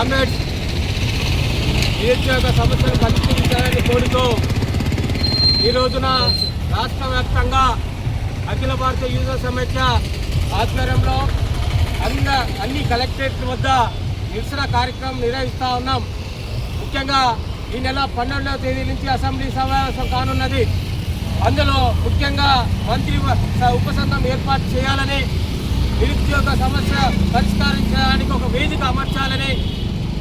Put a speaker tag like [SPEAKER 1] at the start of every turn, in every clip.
[SPEAKER 1] Comrades నిరుద్యోగ సమస్యను పరిష్కరించాలని కోరుతూ ఈ రోజున రాష్ట్ర వ్యాప్తంగా అఖిల భారత యువజన సమైక్య ఆధ్వర్యంలో అన్న అన్ని కలెక్టరేట్ల వద్ద నిరసన కార్యక్రమం నిర్వహిస్తూ ఉన్నాం. ముఖ్యంగా ఈ నెల పన్నెండవ తేదీ నుంచి అసెంబ్లీ సమావేశం కానున్నది. అందులో ముఖ్యంగా మంత్రి వ- ఉపసంఘం ఏర్పాటు చేయాలని నిరుద్యోగ సమస్య పరిష్కారం చేయడానికి ఒక వేదిక అమర్చాలని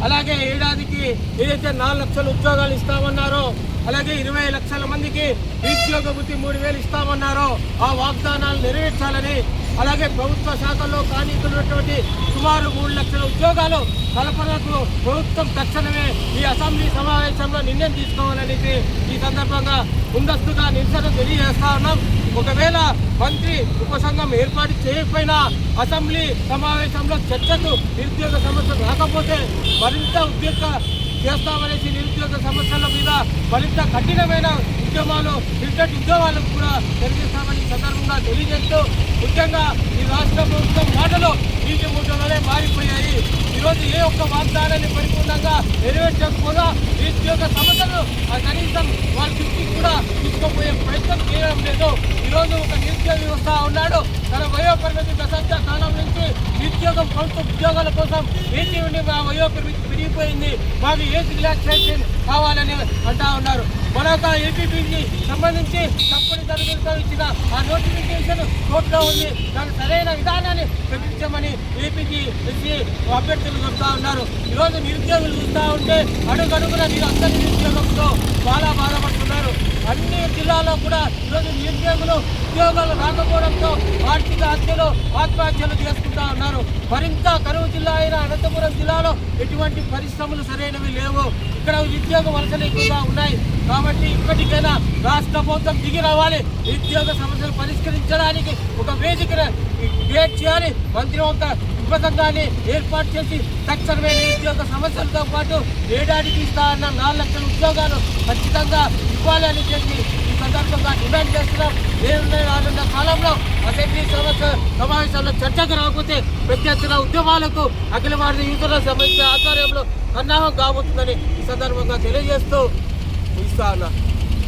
[SPEAKER 1] అలాగే ఏడాదికి ఏదైతే నాలుగు లక్షల ఉద్యోగాలు ఇస్తామన్నారో అలాగే ఇరవై లక్షల మందికి నిరుద్యోగ వృత్తి మూడు వేలు ఇస్తామన్నారో. ఆ వాగ్దానాలు నెరవేర్చాలని అలాగే ప్రభుత్వ శాఖల్లో కానీకున్నటువంటి సుమారు మూడు లక్షల ఉద్యోగాలు కల్పనకు ప్రభుత్వం తక్షణమే ఈ అసెంబ్లీ సమావేశంలో నిర్ణయం తీసుకోవాలని ఈ సందర్భంగా ముందస్తుగా నిరసన తెలియజేస్తా ఉన్నాం. ఒకవేళ మంత్రి ఉపసంఘం ఏర్పాటు చేయకపోయినా అసెంబ్లీ సమావేశంలో చర్చకు నిరుద్యోగ సమస్యలు రాకపోతే మరింత ఉద్యోగ చేస్తామనేసి నిరుద్యోగ సమస్యల మీద మరింత కఠినమైన ఉద్యమాలు క్రికెట్ ఉద్యమాలకు కూడా జరిగిస్తామని సందర్భంగా తెలియజేస్తూ ముఖ్యంగా ఈ రాష్ట్ర ప్రభుత్వం మాటలు నీటి మూటలనే మారిపోయాయి. ఈరోజు ఏ ఒక్క వాగ్దానాన్ని పరిపూర్ణంగా నెరవేర్చకపోగా నిరుద్యోగ సమస్యలు ఆ కనీసం వాళ్ళ దృష్టికి కూడా తీసుకుపోయే ప్రయత్నం చేయడం లేదు. ఈరోజు ఒక నిరుద్యోగ వస్తా ఉన్నాడు. తన వయోపరిమితి దశాబ్ద కాలం ఉద్యోగం నిరుద్యోగం ప్రభుత్వ ఉద్యోగాల కోసం ఏంటి ఉండి మా వయోపరిమితి పెరిగిపోయింది. మాకు ఏజ్ రిలాక్సేషన్ కావాలని అంటా ఉన్నారు. మరొక ఏపీపీకి సంబంధించి తప్పుడు తరగతితో ఇచ్చిన ఆ నోటిఫికేషన్ కోర్టులో ఉంది. దాని సరైన విధానాన్ని ప్రకటించమని ఏపీకి ఎస్సీ అభ్యర్థులు చెప్తా ఉన్నారు. ఈరోజు నిరుద్యోగులు చూస్తూ ఉంటే అడుగడుగున మీరు అందరి నిరుద్యోగంతో చాలా బాధపడుతున్నారు. అన్ని జిల్లాల్లో కూడా ఈరోజు నిరుద్యోగులు ఉద్యోగాలు రాకపోవడంతో ఆర్థిక హత్యలు ఆత్మహత్యలు చేసుకుంటా ఉన్నారు. మరింత కరువు జిల్లా అయిన అనంతపురం జిల్లాలో ఎటువంటి పరిశ్రమలు సరైనవి లేవు. ఇక్కడ ఉద్యోగ వలసలు ఎక్కువగా ఉన్నాయి. కాబట్టి ఇప్పటికైనా రాష్ట్ర ప్రభుత్వం దిగి రావాలి. నిరుద్యోగ సమస్యలు పరిష్కరించడానికి ఒక వేదికను క్రియేట్ చేయాలి. మంత్రి ఒక ఉపసంఘాన్ని ఏర్పాటు చేసి తక్షణమే నిరుద్యోగ సమస్యలతో పాటు ఏడాదికి ఇస్తా అన్న నాలుగు లక్షల ఉద్యోగాలు ఖచ్చితంగా ఇవ్వాలని చెప్పి ఈ సందర్భంగా డిమాండ్ చేస్తున్నాం. నేను రానున్న కాలంలో అసెంబ్లీ సమస్య సమావేశంలో చర్చకు రాకపోతే ప్రత్యర్థుల ఉద్యమాలకు అఖిల భారత యువతల సమస్య ఆధ్వర్యంలో సన్నాహం కాబోతుందని ఈ సందర్భంగా తెలియజేస్తూ ముగిస్తా ఉన్నా.